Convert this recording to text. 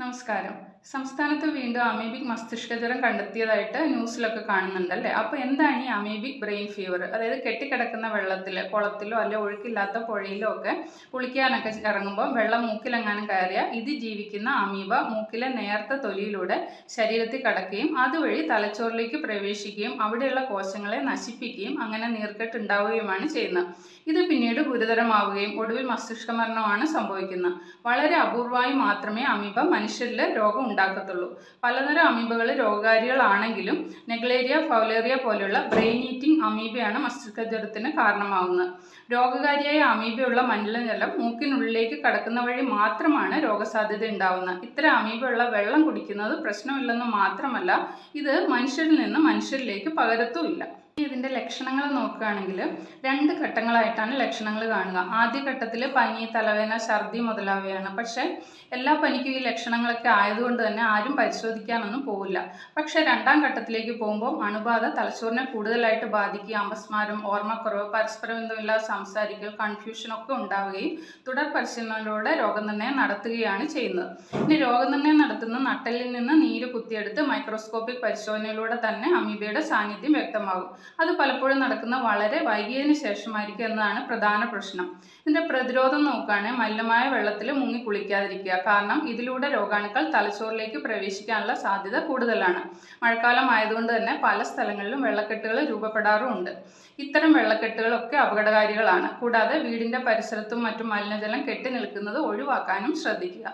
നമസ്കാരം. സംസ്ഥാനത്ത് വീണ്ടും അമീബിക് മസ്തിഷ്കജ്വരം കണ്ടെത്തിയതായിട്ട് ന്യൂസിലൊക്കെ കാണുന്നുണ്ടല്ലേ? അപ്പോൾ എന്താണ് ഈ അമീബിക് ബ്രെയിൻ ഫീവർ? അതായത് കെട്ടിക്കിടക്കുന്ന വെള്ളത്തിൽ കുളത്തിലോ അല്ലെ ഒഴുക്കില്ലാത്ത പുഴയിലോ ഒക്കെ കുളിക്കാനൊക്കെ ഇറങ്ങുമ്പോൾ വെള്ളം മൂക്കിലെങ്ങാനും കയറിയ ഇത് ജീവിക്കുന്ന അമീബ മൂക്കിലെ നേർത്ത തൊലിയിലൂടെ ശരീരത്തിൽ കടക്കുകയും അതുവഴി തലച്ചോറിലേക്ക് പ്രവേശിക്കുകയും അവിടെയുള്ള കോശങ്ങളെ നശിപ്പിക്കുകയും അങ്ങനെ നീർക്കെട്ട് ഉണ്ടാവുകയുമാണ് ചെയ്യുന്നത്. ഇത് പിന്നീട് ഗുരുതരമാവുകയും ഒടുവിൽ മസ്തിഷ്ക മരണമാണ് സംഭവിക്കുന്നത്. വളരെ അപൂർവമായി മാത്രമേ അമീബ മനുഷ്യരിൽ രോഗം ഉണ്ടാക്കത്തുള്ളൂ. പലതരം അമീബകൾ രോഗകാരികളാണെങ്കിലും നെഗ്ലേരിയ ഫൗലേറിയ പോലെയുള്ള ബ്രെയിൻ ഈറ്റിംഗ് അമീബയാണ് മസ്തിഷ്ക ജ്വരത്തിന് കാരണമാവുന്നത്. രോഗകാരിയായ അമീബയുള്ള മലിനജലം മൂക്കിനുള്ളിലേക്ക് കടക്കുന്ന വഴി മാത്രമാണ് രോഗസാധ്യത ഉണ്ടാവുന്നത്. ഇത്തരം അമീബയുള്ള വെള്ളം കുടിക്കുന്നത് പ്രശ്നമില്ലെന്ന് മാത്രമല്ല ഇത് മനുഷ്യരിൽ നിന്ന് മനുഷ്യരിലേക്ക് പകരത്തുമില്ല. ഇതിന്റെ ലക്ഷണങ്ങൾ നോക്കുകയാണെങ്കിൽ രണ്ട് ഘട്ടങ്ങളായിട്ടാണ് ലക്ഷണങ്ങൾ കാണുക. ആദ്യ ഘട്ടത്തിൽ പനി തലവേദന ഛർദി മുതലാവുകയാണ് പക്ഷേ എല്ലാ പനിക്കും ഈ ലക്ഷണങ്ങളൊക്കെ ആയതുകൊണ്ട് തന്നെ ആരും പരിശോധിക്കാനൊന്നും പോവില്ല. പക്ഷേ രണ്ടാം ഘട്ടത്തിലേക്ക് പോകുമ്പോൾ അണുബാധ തലച്ചോറിനെ കൂടുതലായിട്ട് ബാധിക്കുക അമ്പസ്മാരം ഓർമ്മക്കുറവ് പരസ്പരം എന്തുമില്ലാതെ സംസാരിക്കൽ കൺഫ്യൂഷൻ ഒക്കെ ഉണ്ടാവുകയും തുടർ പരിശീലനത്തിലൂടെ രോഗനിർണയം നടത്തുകയാണ് ചെയ്യുന്നത്. ഇനി രോഗനിർണയം നടത്തുന്ന നട്ടലിൽ നിന്ന് നീര് കുത്തിയെടുത്ത് മൈക്രോസ്കോപ്പിക് പരിശോധനയിലൂടെ തന്നെ അമീബയുടെ സാന്നിധ്യം വ്യക്തമാകും. അത് പലപ്പോഴും നടക്കുന്ന വളരെ വൈകിയതിനു ശേഷമായിരിക്കും എന്നതാണ് പ്രധാന പ്രശ്നം. ഇതിന്റെ പ്രതിരോധം നോക്കുകയാണെങ്കിൽ മലിനമായ വെള്ളത്തിൽ മുങ്ങി കുളിക്കാതിരിക്കുക. കാരണം ഇതിലൂടെ രോഗാണുക്കൾ തലച്ചോറിലേക്ക് പ്രവേശിക്കാനുള്ള സാധ്യത കൂടുതലാണ്. മഴക്കാലം ആയതുകൊണ്ട് തന്നെ പല സ്ഥലങ്ങളിലും വെള്ളക്കെട്ടുകൾ രൂപപ്പെടാറുമുണ്ട്. ഇത്തരം വെള്ളക്കെട്ടുകളൊക്കെ അപകടകാരികളാണ്. കൂടാതെ വീടിന്റെ പരിസരത്തും മറ്റും മലിനജലം കെട്ടി നിൽക്കുന്നത് ഒഴിവാക്കാനും ശ്രദ്ധിക്കുക.